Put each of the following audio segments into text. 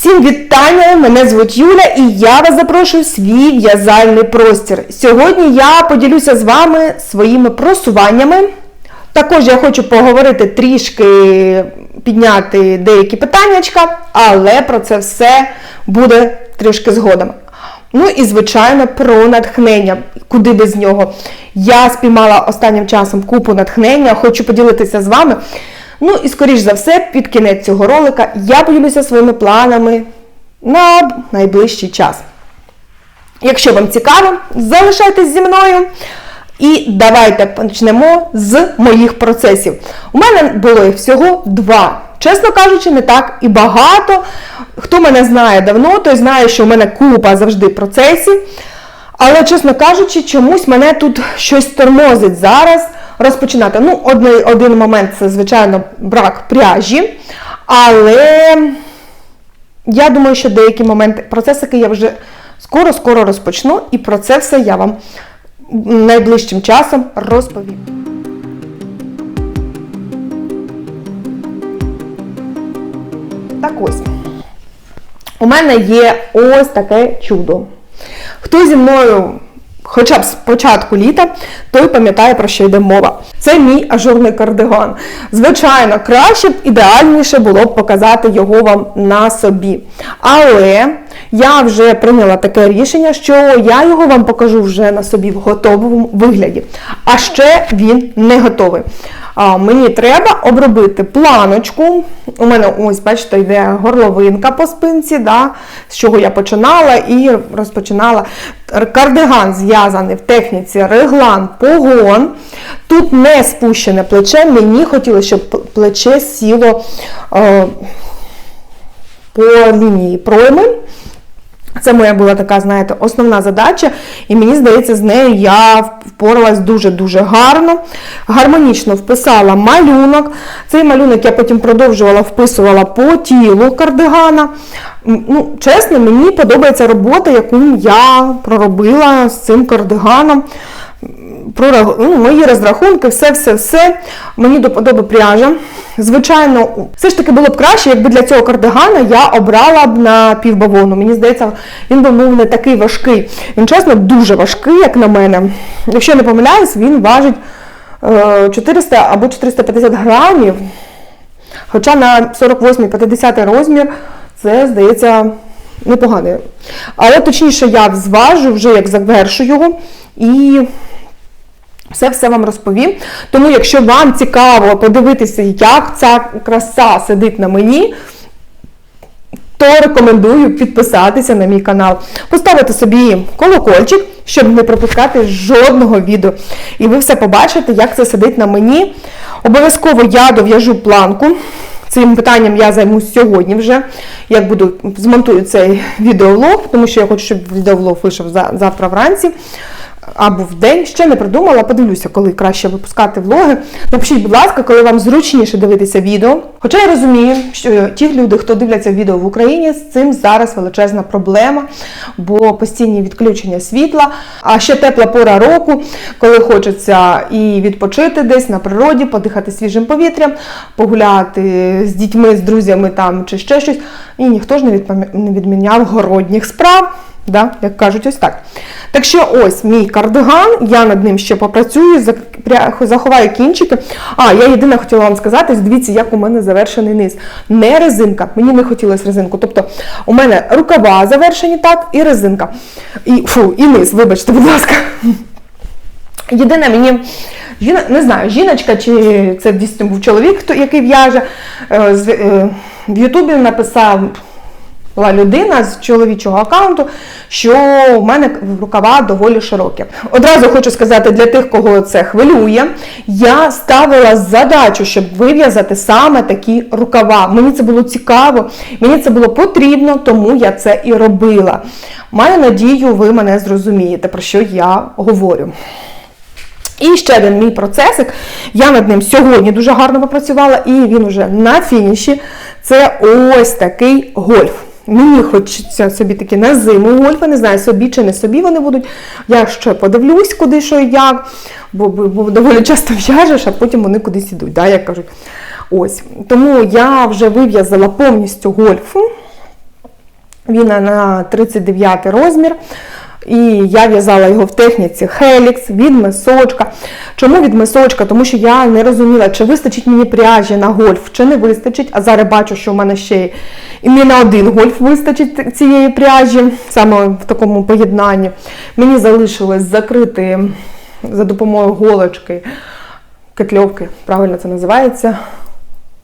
Всім вітання! Мене звуть Юля і я вас запрошую в свій в'язальний простір. Сьогодні я поділюся з вами своїми просуваннями. Також я хочу поговорити трішки, підняти деякі питаннячка, але про це все буде трішки згодом. Ну і, звичайно, про натхнення, куди без нього. Я спіймала останнім часом купу натхнення, хочу поділитися з вами. Ну і, скоріш за все, під кінець цього ролика я поділюся своїми планами на найближчий час. Якщо вам цікаво, залишайтесь зі мною. І давайте почнемо з моїх процесів. У мене було їх всього два. Чесно кажучи, не так і багато. Хто мене знає давно, той знає, що у мене купа завжди процесів. Але, чесно кажучи, чомусь мене тут щось тормозить зараз розпочинати. Ну, один, один момент це, звичайно, брак пряжі. Але я думаю, що деякі моменти, процесики я вже скоро-скоро розпочну, і про це все я вам найближчим часом розповім. Так ось. У мене є ось таке чудо. Хто зі мною хоча б з початку літа, той пам'ятає, про що йде мова. Це мій ажурний кардиган. Звичайно, краще б ідеальніше було б показати його вам на собі. Але я вже прийняла таке рішення, що я його вам покажу вже на собі в готовому вигляді. А ще він не готовий. Мені треба обробити планочку. У мене, ось, бачите, йде горловинка по спинці, да, з чого я починала і розпочинала. Кардиган зв'язаний в техніці реглан погон. Тут не спущене плече, мені хотілося, щоб плече сіло е, по лінії пройми. Це моя була така, знаєте, основна задача, і мені здається, з нею я впоралась дуже-дуже гарно. Гармонічно вписала малюнок. Цей малюнок я потім продовжувала, вписувала по тілу кардигана. Ну, Чесно, мені подобається робота, яку я проробила з цим кардиганом. Про ну, мої розрахунки, все-все-все. Мені до подоби пряжа. Звичайно, все ж таки було б краще, якби для цього кардигана я обрала б на півбавону. Мені здається, він би був не такий важкий. Він, чесно, дуже важкий, як на мене. Якщо я не помиляюсь, він важить 400 або 450 грамів. Хоча на 48-50 розмір це, здається, непоганий. Але точніше, я зважу вже як завершу його і. Все все вам розповім. Тому, якщо вам цікаво подивитися, як ця краса сидить на мені, то рекомендую підписатися на мій канал, поставити собі колокольчик, щоб не пропускати жодного відео. І ви все побачите, як це сидить на мені. Обов'язково я дов'яжу планку. Цим питанням я займусь сьогодні вже. Як буду змонтую цей відеовлог, тому що я хочу, щоб відеовлог вийшов завтра вранці або в день. Ще не придумала, подивлюся, коли краще випускати влоги. Напишіть, будь ласка, коли вам зручніше дивитися відео. Хоча я розумію, що ті люди, хто дивляться відео в Україні, з цим зараз величезна проблема, бо постійні відключення світла, а ще тепла пора року, коли хочеться і відпочити десь на природі, подихати свіжим повітрям, погуляти з дітьми, з друзями там чи ще щось. І ніхто ж не відміняв городніх справ. Да? Як кажуть, ось так. Так що ось мій кардиган, я над ним ще попрацюю, заховаю кінчики. А, я єдине хотіла вам сказати, дивіться, як у мене завершений низ. Не резинка, мені не хотілося резинку. Тобто у мене рукава завершені так, і резинка. І фу, і низ, вибачте, будь ласка. Єдине мені. Не знаю, жіночка чи це дійсно був чоловік, який в'яже. Е, е, в Ютубі написав була людина з чоловічого аккаунту, що в мене рукава доволі широкі. Одразу хочу сказати для тих, кого це хвилює, я ставила задачу, щоб вив'язати саме такі рукава. Мені це було цікаво, мені це було потрібно, тому я це і робила. Маю надію, ви мене зрозумієте, про що я говорю. І ще один мій процесик. Я над ним сьогодні дуже гарно попрацювала, і він уже на фініші. Це ось такий гольф. Мені хочеться собі такі на зиму гольфи, не знаю, собі чи не собі вони будуть. Я ще подивлюсь, куди що і як, бо, бо, доволі часто в'яжеш, а потім вони кудись ідуть, да, як кажуть. Ось. Тому я вже вив'язала повністю гольфу. Він на 39 розмір. І я в'язала його в техніці Helix від мисочка. Чому від мисочка? Тому що я не розуміла, чи вистачить мені пряжі на гольф, чи не вистачить. А зараз бачу, що в мене ще і не на один гольф вистачить цієї пряжі, саме в такому поєднанні. Мені залишилось закрити за допомогою голочки, кетльовки, правильно це називається,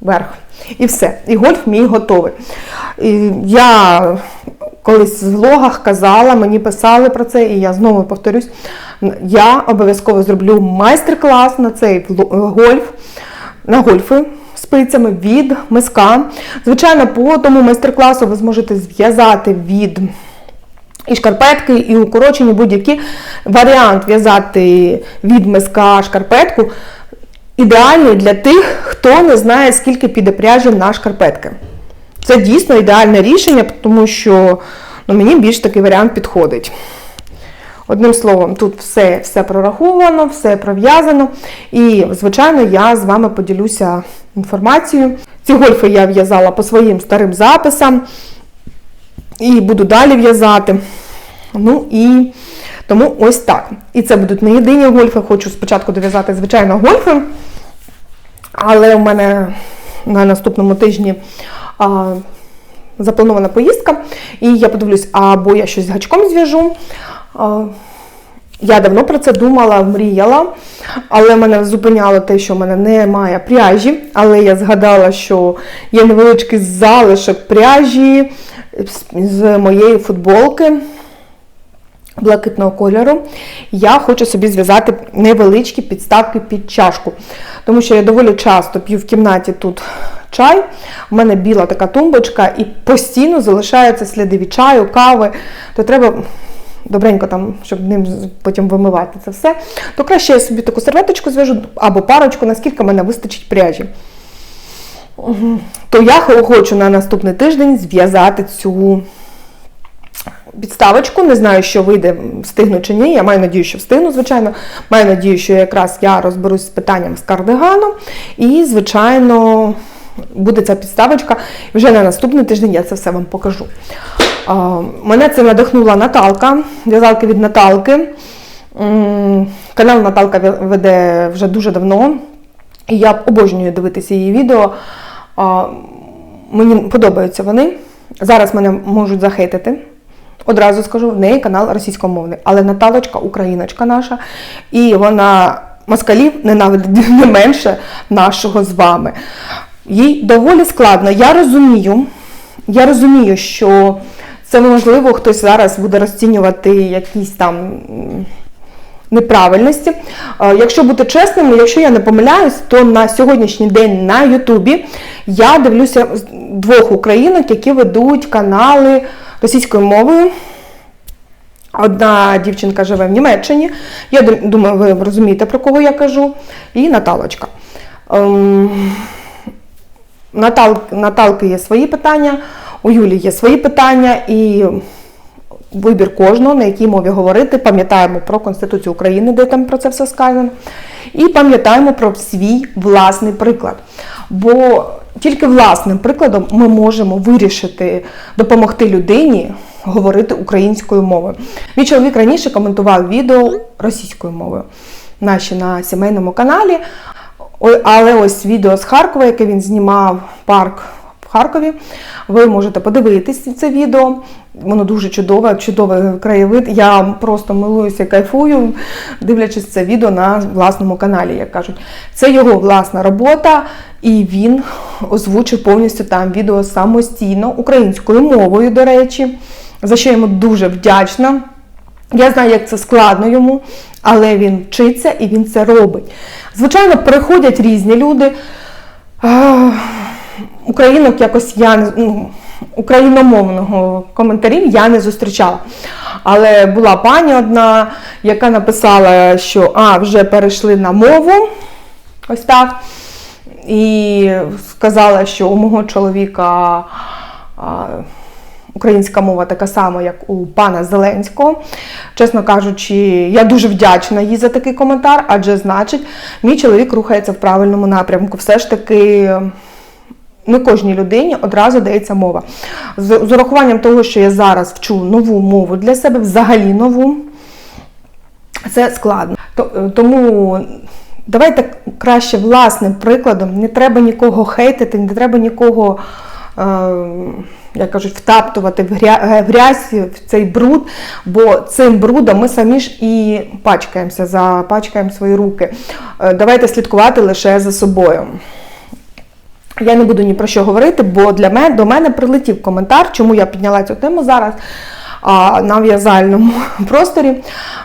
верх. І все. І гольф мій готовий. І я колись в влогах казала, мені писали про це, і я знову повторюсь, я обов'язково зроблю майстер-клас на цей гольф, на гольфи спицями від миска. Звичайно, по тому майстер-класу ви зможете зв'язати від і шкарпетки, і укорочені будь-які варіант в'язати від миска шкарпетку. Ідеальний для тих, хто не знає, скільки піде пряжі на шкарпетки. Це дійсно ідеальне рішення, тому що ну, мені більш такий варіант підходить. Одним словом, тут все все прораховано, все пров'язано. І, звичайно, я з вами поділюся інформацією. Ці гольфи я в'язала по своїм старим записам і буду далі в'язати. Ну і тому ось так. І це будуть не єдині гольфи. Хочу спочатку дов'язати, звичайно, гольфи. Але у мене на наступному тижні а, запланована поїздка, і я подивлюсь, або я щось з гачком зв'яжу. Я давно про це думала, мріяла, але мене зупиняло те, що в мене немає пряжі. Але я згадала, що є невеличкий залишок пряжі з моєї футболки блакитного кольору. Я хочу собі зв'язати невеличкі підставки під чашку. Тому що я доволі часто п'ю в кімнаті тут чай. У мене біла така тумбочка, і постійно залишаються сліди від чаю, кави. То треба. Добренько там, щоб ним потім вимивати це все, то краще я собі таку серветочку зв'яжу або парочку, наскільки мене вистачить пряжі. То я хочу на наступний тиждень зв'язати цю підставочку. Не знаю, що вийде, встигну чи ні. Я маю надію, що встигну, звичайно. Маю надію, що якраз я розберусь з питанням з кардиганом. І, звичайно, буде ця підставочка. І вже на наступний тиждень я це все вам покажу. Мене це надихнула Наталка, в'язалки від Наталки. Канал Наталка веде вже дуже давно. І я обожнюю дивитися її відео. Мені подобаються вони. Зараз мене можуть захейтити. Одразу скажу, в неї канал російськомовний, але Наталочка україночка наша, і вона москалів ненавидить не менше нашого з вами. Їй доволі складно. Я розумію, я розумію, що це можливо хтось зараз буде розцінювати якісь там неправильності. Якщо бути чесним, якщо я не помиляюсь, то на сьогоднішній день на Ютубі я дивлюся двох українок, які ведуть канали російською мовою. Одна дівчинка живе в Німеччині. Я думаю, ви розумієте, про кого я кажу. І Наталочка. Натал, Наталки є свої питання, у Юлі є свої питання і вибір кожного, на якій мові говорити. Пам'ятаємо про Конституцію України, де там про це все сказано. І пам'ятаємо про свій власний приклад. Бо тільки власним прикладом ми можемо вирішити, допомогти людині говорити українською мовою. Мій чоловік раніше коментував відео російською мовою наші на сімейному каналі. Але ось відео з Харкова, яке він знімав парк в Харкові, ви можете подивитись це відео. Воно дуже чудове, чудовий краєвид. Я просто милуюся, кайфую, дивлячись це відео на власному каналі, як кажуть. Це його власна робота, і він озвучив повністю там відео самостійно, українською мовою, до речі, за що йому дуже вдячна. Я знаю, як це складно йому, але він вчиться і він це робить. Звичайно, приходять різні люди. Українок якось я ну, україномовного коментарів я не зустрічала. Але була пані одна, яка написала, що а, вже перейшли на мову. Ось так. І сказала, що у мого чоловіка а, українська мова така сама, як у пана Зеленського. Чесно кажучи, я дуже вдячна їй за такий коментар, адже значить, мій чоловік рухається в правильному напрямку. Все ж таки не кожній людині одразу дається мова. З, з урахуванням того, що я зараз вчу нову мову для себе, взагалі нову, це складно. Е, Тому давайте краще власним прикладом. Не треба нікого хейтити, не треба нікого, як кажуть, втаптувати е, в грязь, в цей бруд, бо цим брудом ми самі ж і пачкаємося, запачкаємо свої руки. Е, Давайте слідкувати лише за собою. Я не буду ні про що говорити, бо для мене до мене прилетів коментар, чому я підняла цю тему зараз а, на в'язальному просторі.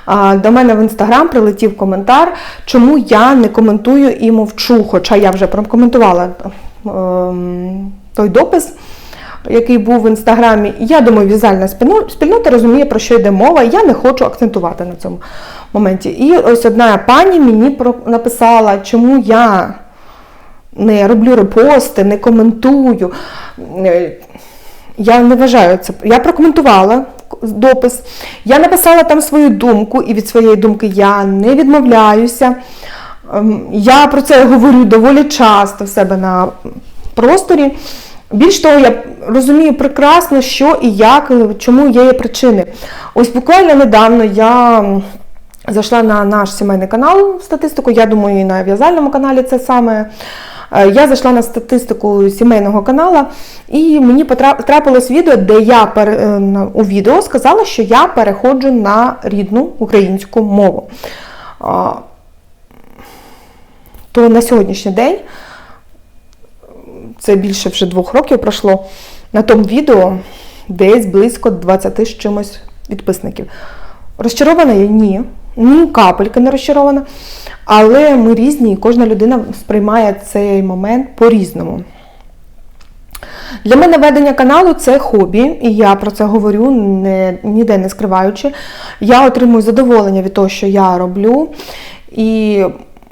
А, до мене в інстаграм прилетів коментар, чому я не коментую і мовчу, хоча я вже прокоментувала ем, той допис. Який був в інстаграмі, я думаю, спільно- спільнота розуміє, про що йде мова, і я не хочу акцентувати на цьому моменті. І ось одна пані мені написала, чому я не роблю репости, не коментую. Е, Я не вважаю це. Я прокоментувала допис, я написала там свою думку, і від своєї думки я не відмовляюся. Ем, Я про це говорю доволі часто в себе на просторі. Більш того, я розумію прекрасно, що і як, е, чому є причини. Ось буквально недавно я зайшла на наш сімейний канал статистику. Я думаю, і на в'язальному каналі це саме. Е, Я зайшла на статистику сімейного каналу, і мені потра- трапилось відео, де я е, у відео сказала, що я переходжу на рідну українську мову. То на сьогоднішній день, це більше вже двох років пройшло, на тому відео десь близько 20 з чимось підписників. Розчарована я? Ні. Ні, капелька не розчарована. Але ми різні, і кожна людина сприймає цей момент по-різному. Для мене ведення каналу це хобі, і я про це говорю, не, ніде не скриваючи. Я отримую задоволення від того, що я роблю, і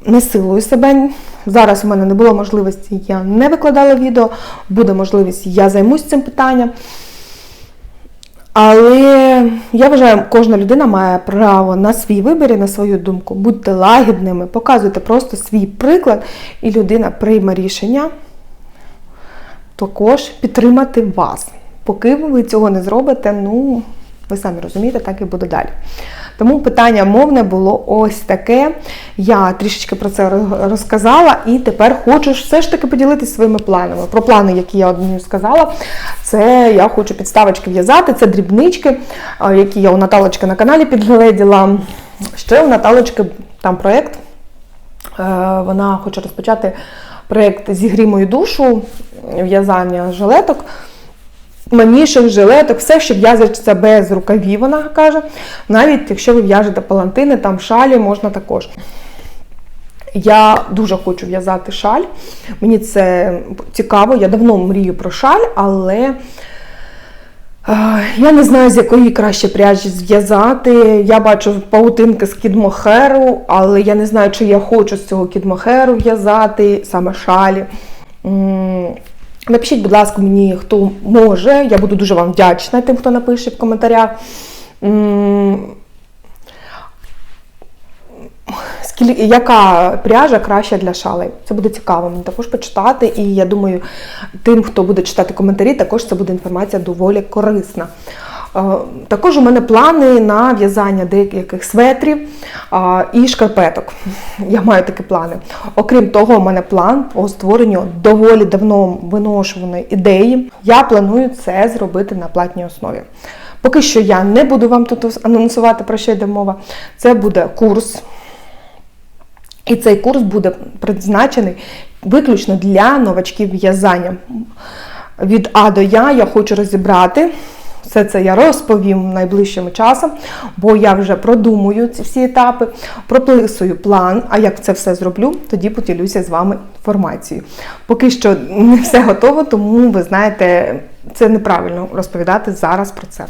не силую себе. Зараз у мене не було можливості, я не викладала відео, буде можливість, я займусь цим питанням. Але я вважаю, кожна людина має право на свій вибір і на свою думку. Будьте лагідними, показуйте просто свій приклад, і людина прийме рішення також підтримати вас. Поки ви цього не зробите, ну, ви самі розумієте, так і буде далі. Тому питання мовне було ось таке. Я трішечки про це розказала, і тепер хочу все ж таки поділитися своїми планами. Про плани, які я одну сказала, це я хочу підставочки в'язати, це дрібнички, які я у Наталочки на каналі підгледіла. Ще у Наталочки там проєкт. Е, Вона хоче розпочати проєкт Зігрій мою душу, в'язання жилеток манішок, жилеток, все, що в'язується без рукавів, вона каже. Навіть якщо ви в'яжете палантини, там шалі можна також. Я дуже хочу в'язати шаль. Мені це цікаво, я давно мрію про шаль, але я не знаю, з якої краще пряжі зв'язати. Я бачу паутинки з кідмохеру, але я не знаю, чи я хочу з цього кідмохеру в'язати, саме шалі. Напишіть, будь ласка, мені, хто може. Я буду дуже вам вдячна тим, хто напише в коментарях. Яка пряжа краща для шалей? Це буде цікаво мені також почитати. І я думаю, тим, хто буде читати коментарі, також це буде інформація доволі корисна. Е, Також у мене плани на в'язання деяких светрів і шкарпеток. Я маю такі плани. Окрім того, у мене план по створенню доволі давно виношуваної ідеї. Я планую це зробити на платній основі. Поки що я не буду вам тут анонсувати, про що йде мова. Це буде курс. І цей курс буде призначений виключно для новачків в'язання. Від А до Я я хочу розібрати. Все це я розповім найближчим часом, бо я вже продумую ці всі етапи, прописую план. А як це все зроблю, тоді поділюся з вами інформацією. Поки що не все готово, тому ви знаєте, це неправильно розповідати зараз про це.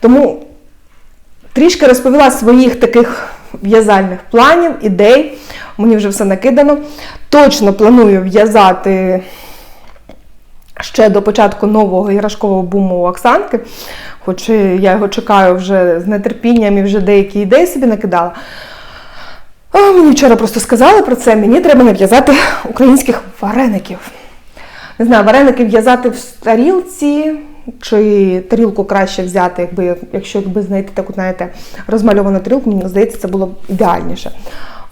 Тому трішки розповіла своїх таких в'язальних планів, ідей. Мені вже все накидано. Точно планую в'язати ще до початку нового іграшкового буму у Оксанки, хоч я його чекаю вже з нетерпінням і вже деякі ідеї собі накидала. А, мені вчора просто сказали про це, мені треба нав'язати українських вареників. Не знаю, вареники в'язати в тарілці, чи тарілку краще взяти, якби, якщо якби знайти таку, знаєте, розмальовану тарілку, мені здається, це було б ідеальніше.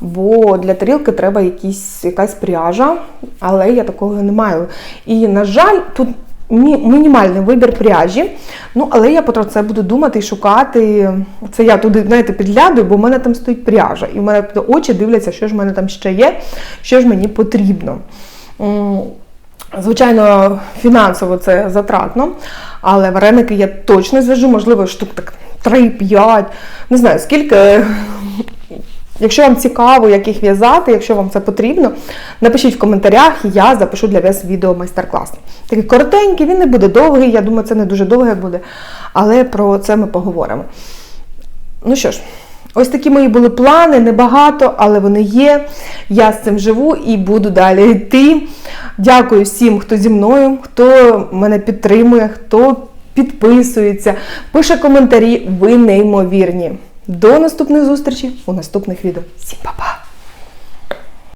Бо для тарілки треба якісь, якась пряжа, але я такого не маю. І, на жаль, тут мінімальний вибір пряжі. Ну, але я про це буду думати і шукати. Це я туди, знаєте, підглядаю, бо в мене там стоїть пряжа. І в мене очі дивляться, що ж в мене там ще є, що ж мені потрібно. Звичайно, фінансово це затратно, але вареники я точно зв'яжу, можливо, штук так 3-5, не знаю, скільки. Якщо вам цікаво, як їх в'язати, якщо вам це потрібно, напишіть в коментарях, і я запишу для вас відео майстер-клас. Такий коротенький, він не буде довгий, я думаю, це не дуже довге буде, але про це ми поговоримо. Ну що ж, ось такі мої були плани, небагато, але вони є. Я з цим живу і буду далі йти. Дякую всім, хто зі мною, хто мене підтримує, хто підписується, пише коментарі. Ви неймовірні. До наступних зустрічей у наступних відео. Всім па-па!